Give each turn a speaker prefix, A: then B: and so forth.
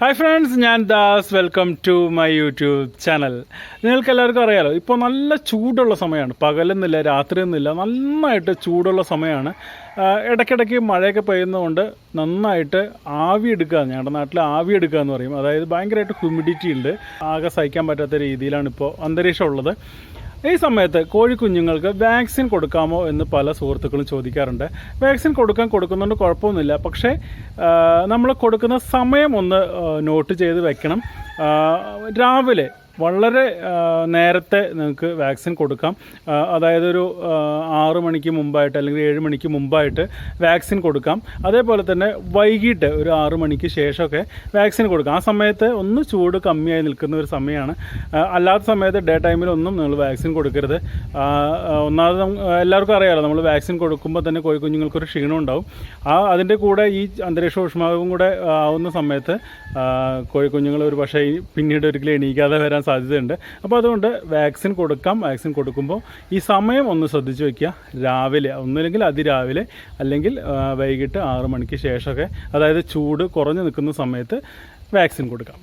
A: Hi friends ഞാൻ Das. Welcome to my YouTube channel നിങ്ങൾക്ക് എല്ലാവർക്കും അറിയാലോ ഇപ്പോൾ നല്ല ചൂടുള്ള സമയമാണ്. പകലെന്നില്ല രാത്രിയൊന്നുമില്ല. നന്നായിട്ട് ചൂടുള്ള സമയമാണ്. ഇടയ്ക്കിടയ്ക്ക് മഴയൊക്കെ പെയ്യുന്നതുകൊണ്ട് നന്നായിട്ട് ആവി എടുക്കുക. ഞങ്ങളുടെ നാട്ടിൽ ആവി എടുക്കുക എന്ന് പറയും. അതായത് ഭയങ്കരമായിട്ട് ഹ്യൂമിഡിറ്റി ഉണ്ട്. ആകെ സഹിക്കാൻ പറ്റാത്ത രീതിയിലാണ് ഇപ്പോൾ അന്തരീക്ഷം ഉള്ളത്. ഈ സമയത്ത് കോഴിക്കുഞ്ഞുങ്ങൾക്ക് വാക്സിൻ കൊടുക്കാമോ എന്ന് പല സുഹൃത്തുക്കളും ചോദിക്കാറുണ്ട്. വാക്സിൻ കൊടുക്കാൻ കൊടുക്കുന്നുണ്ട് കുഴപ്പമൊന്നുമില്ല. പക്ഷേ നമ്മൾ കൊടുക്കുന്ന സമയം ഒന്ന് നോട്ട് ചെയ്ത് വെക്കണം. രാവിലെ വളരെ നേരത്തെ നിങ്ങൾക്ക് വാക്സിൻ കൊടുക്കാം. അതായത് ഒരു ആറു മണിക്ക് മുമ്പായിട്ട് അല്ലെങ്കിൽ ഏഴ് മണിക്ക് മുമ്പായിട്ട് വാക്സിൻ കൊടുക്കാം. അതേപോലെ തന്നെ വൈകിട്ട് ഒരു ആറ് മണിക്ക് ശേഷമൊക്കെ വാക്സിൻ കൊടുക്കാം. ആ സമയത്ത് ഒന്ന് ചൂട് കമ്മിയായി നിൽക്കുന്ന ഒരു സമയമാണ്. അല്ലാത്ത സമയത്ത് ഡേ ടൈമിലൊന്നും നിങ്ങൾ വാക്സിൻ കൊടുക്കരുത്. ഒന്നാമത് എല്ലാവർക്കും അറിയാമല്ലോ നമ്മൾ വാക്സിൻ കൊടുക്കുമ്പോൾ തന്നെ കോഴി കുഞ്ഞുങ്ങൾക്കൊരു ക്ഷീണം ഉണ്ടാവും. ആ അതിന്റെ കൂടെ ഈ അന്തരീക്ഷ ഊഷ്മാവും കൂടെ ആവുന്ന സമയത്ത് കോഴി കോഴിക്കുഞ്ഞുങ്ങൾ ഒരു പക്ഷേ പിന്നീട് ഒരിക്കലും എണീക്കാതെ വരാൻ സാധ്യതയുണ്ട്. അപ്പോൾ അതുകൊണ്ട് വാക്സിൻ കൊടുക്കാം. വാക്സിൻ കൊടുക്കുമ്പോൾ ഈ സമയം ഒന്ന് ശ്രദ്ധിച്ച് വയ്ക്കുക രാവിലെ ഒന്നുമില്ലെങ്കിൽ അതിരാവിലെ അല്ലെങ്കിൽ വൈകിട്ട് ആറ് മണിക്ക് ശേഷമൊക്കെ അതായത് ചൂട് കുറഞ്ഞു നിൽക്കുന്ന സമയത്ത് വാക്സിൻ കൊടുക്കാം.